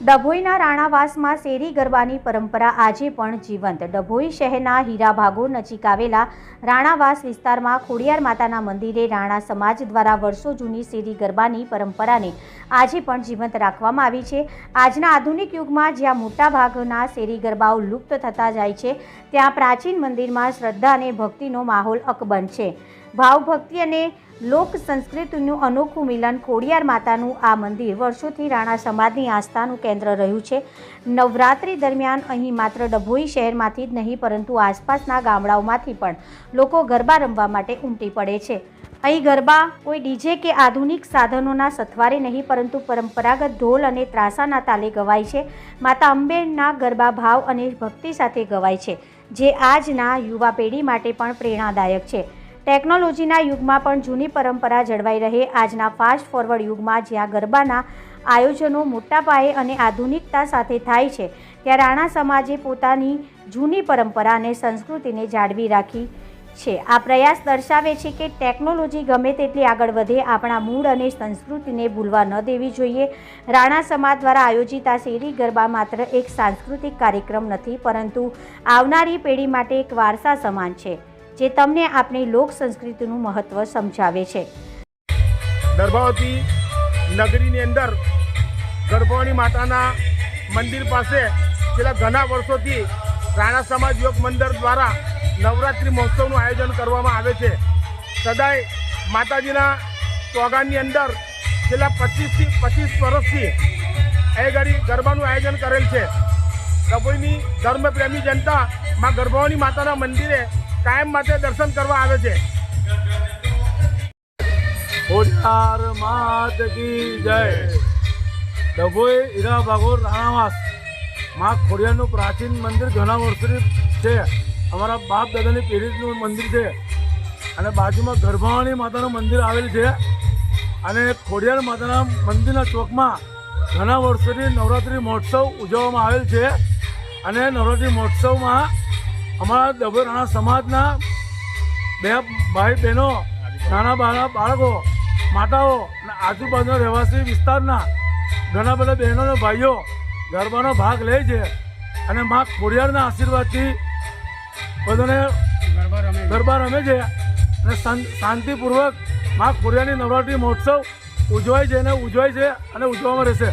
ડભોઈના રાણાવાસમાં શેરી ગરબાની પરંપરા આજે પણ જીવંત. ડભોઈ શહેરના હીરા ભાગોળ નજીક આવેલા રાણાવાસ વિસ્તારમાં ખોડિયાર માતાના મંદિરે રાણા સમાજ દ્વારા વર્ષો જૂની શેરી ગરબાની પરંપરાને આજે પણ જીવંત રાખવામાં આવી છે. આજના આધુનિક યુગમાં જ્યાં મોટાભાગના શેરી ગરબાઓ લુપ્ત થતા જાય છે, ત્યાં પ્રાચીન મંદિરમાં શ્રદ્ધા અને ભક્તિનો માહોલ અકબંધ છે. ભાવભક્તિ અને લોક સંસ્કૃતિનું અનોખું મિલન ખોડિયાર માતાનું આ મંદિર વર્ષોથી રાણા સમાજની આસ્થાનું કેન્દ્ર રહ્યું છે. નવરાત્રિ દરમિયાન અહીં માત્ર ડભોઈ શહેરમાંથી જ નહીં, પરંતુ આસપાસના ગામડાઓમાંથી પણ લોકો ગરબા રમવા માટે ઉમટી પડે છે. અહીં ગરબા કોઈ ડીજે કે આધુનિક સાધનોના સથવારે નહીં, પરંતુ પરંપરાગત ઢોલ અને ત્રાસાના તાલે ગવાય છે. માતા અંબેના ગરબા ભાવ અને ભક્તિ સાથે ગવાય છે, જે આજના યુવા પેઢી માટે પણ પ્રેરણાદાયક છે. ટેકનોલોજીના યુગમાં પણ જૂની પરંપરા જળવાઈ રહે. આજના ફાસ્ટ ફોરવર્ડ યુગમાં જ્યાં ગરબાના આયોજનો મોટા પાયે અને આધુનિકતા સાથે થાય છે, ત્યાં રાણા સમાજે પોતાની જૂની પરંપરા અને સંસ્કૃતિને જાળવી રાખી છે. આ પ્રયાસ દર્શાવે છે કે ટેકનોલોજી ગમે તેટલી આગળ વધે, આપણા મૂળ અને સંસ્કૃતિને ભૂલવા ન દેવી જોઈએ. રાણા સમાજ દ્વારા આયોજિત આ શેરી ગરબા માત્ર એક સાંસ્કૃતિક કાર્યક્રમ નથી, પરંતુ આવનારી પેઢી માટે એક વારસા સમાન છે. જે તમને આપણી લોક સંસ્કૃતિનું મહત્ત્વ સમજાવે છે. ગર્ભાવતી નગરીની અંદર ગર્ભવાની માતાના મંદિર પાસે છેલ્લા ઘણા વર્ષોથી રાણા સમાજ યોગ મંદિર દ્વારા નવરાત્રિ મહોત્સવનું આયોજન કરવામાં આવે છે. સદાય માતાજીના ચોગાનની અંદર છેલ્લા પચીસથી પચીસ વર્ષથી એ ઘડી ગરબાનું આયોજન કરેલ છે. ડભોઈની ધર્મપ્રેમી જનતા માં ગર્ભવાની માતાના મંદિરે કાયમ માટે દર્શન કરવા આવે છે. ખોડિયાર માત કી જય. ડભોઈ હીરા માં ખોડિયારનું પ્રાચીન મંદિર ઘણા વર્ષોથી છે. અમારા બાપ દાદાની પેઢીનું મંદિર છે. અને બાજુમાં ગર્ભાવાણી માતાનું મંદિર આવેલ છે. અને ખોડિયાર માતાના મંદિરના ચોકમાં ઘણા વર્ષોથી નવરાત્રિ મહોત્સવ ઉજવવામાં આવેલ છે. અને નવરાત્રિ મહોત્સવમાં અમારા ડભોરાણા સમાજના બે ભાઈ બહેનો નાના બાળા બાળકો માતાઓ અને આજુબાજુના રહેવાસી વિસ્તારના ઘણા બધા બહેનો અને ભાઈઓ ગરબાનો ભાગ લે છે અને મા ખોડિયારના આશીર્વાદથી બધાને ગરબા રમે છે. અને શાંતિપૂર્વક મા ખોડિયારની નવરાત્રિ મહોત્સવ ઉજવાય છે અને ઉજવાય છે અને ઉજવવામાં રહેશે.